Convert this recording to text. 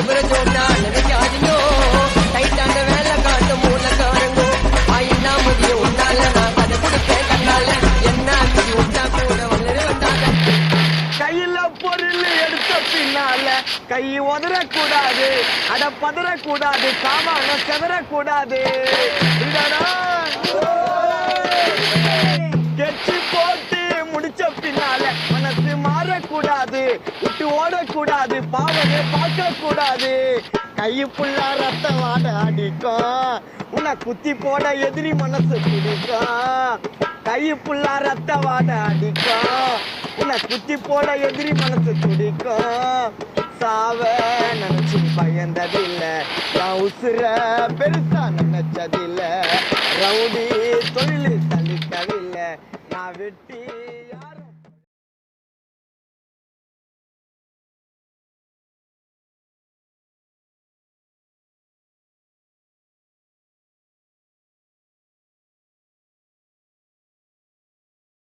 குமரஜோட்டா நினைக்காதியோ டைட்டாங்க வேலை காட்டு மூலக்காரங்கோ? ஆயின்னா முதிய உண்டால நான் என்ன முடி உண்டா கையில பொருள் எடுத்த பின்னால கை உதறக்கூடாது. அட பதறக்கூடாது. சாமான செதறக்கூடாது. கெச்சி போட்டு முடிச்ச பின்னால மனசு கூடாது விட்டு ஓடக்கூடாது. பாவனை பார்க்க கூடாது கையுப்புள்ள ரத்த வாட அடிக்கும் உன்னை குத்தி போட எதிரி மனசு பிடிக்கும் கையுப்புள்ள ரத்த வாட அடிக்கும் உன்னை குத்தி போட எதிரி மனசு துடிக்கும் சாவ நினைச்சு பயந்ததில்ல. நான் உசுர பெருசா நினைச்சதில்ல. ரவுடி தொழில் சலிக்கவில்லை நான் வெட்டி